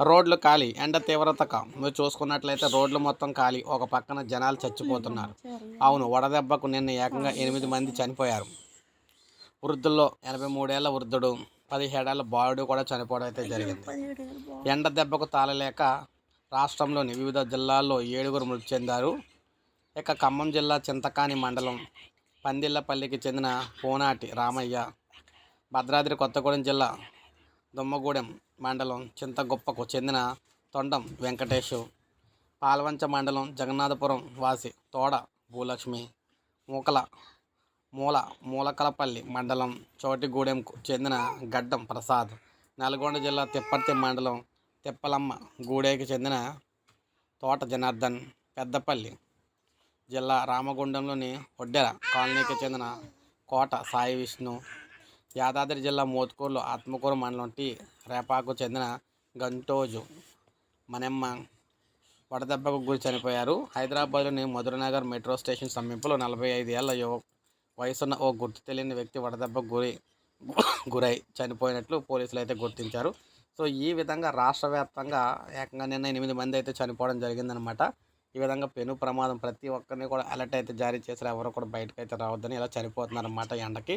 రోడ్లు ఖాళీ ఎండ తీవ్రత మీరు చూసుకున్నట్లయితే రోడ్లు మొత్తం ఖాళీ. ఒక పక్కన జనాలు చచ్చిపోతున్నారు. అవును వడదెబ్బకు నిన్న ఏకంగా ఎనిమిది మంది చనిపోయారు. వృద్ధుల్లో ఎనభై మూడేళ్ళ వృద్ధుడు పదిహేడేళ్ళ బాలుడు కూడా చనిపోవడం అయితే జరిగింది. ఎండ దెబ్బకు తాళలేక రాష్ట్రంలోని వివిధ జిల్లాల్లో ఏడుగురు మృతి చెందారు. ఇక ఖమ్మం జిల్లా చింతకాని మండలం పందిళ్ళపల్లికి చెందిన పోనాటి రామయ్య భద్రాద్రి కొత్తగూడెం జిల్లా దుమ్మగూడెం మండలం చింతగొప్పకు చెందిన తొండం వెంకటేష్ పాల్వంచ మండలం జగన్నాథపురం వాసి తోడ భూలక్ష్మి మూకల మూల మూలకలపల్లి మండలం చోటిగూడెంకు చెందిన గడ్డం ప్రసాద్ నల్గొండ జిల్లా తిప్పర్తి మండలం తిప్పలమ్మ గూడేకి చెందిన తోట జనార్దన్ పెద్దపల్లి జిల్లా రామగుండంలోని ఒడ్డెర కాలనీకి చెందిన కోట సాయి విష్ణు యాదాద్రి జిల్లా మోత్కూరులో ఆత్మకూరు మండలం టీ రేపాకు చెందిన గంటోజు మనెమ్మ వడదెబ్బకు గురి చనిపోయారు. హైదరాబాద్లోని మధురనగర్ మెట్రో స్టేషన్ సమీపంలో నలభై ఐదు ఏళ్ళ యువ వయసున్న ఓ గుర్తు తెలియని వ్యక్తి వడదెబ్బకు గురి గురై చనిపోయినట్లు పోలీసులు అయితే గుర్తించారు. సో ఈ విధంగా రాష్ట్ర వ్యాప్తంగా ఏకంగా నిన్న ఎనిమిది మంది అయితే చనిపోవడం జరిగిందనమాట ఈ విధంగా పెను ప్రమాదం ప్రతి ఒక్కరిని కూడా అలర్ట్ అయితే జారీ చేశారు. ఎవరు కూడా బయటకు అయితే రావద్దని ఇలా చనిపోతున్నారన్నమాట ఎండకి.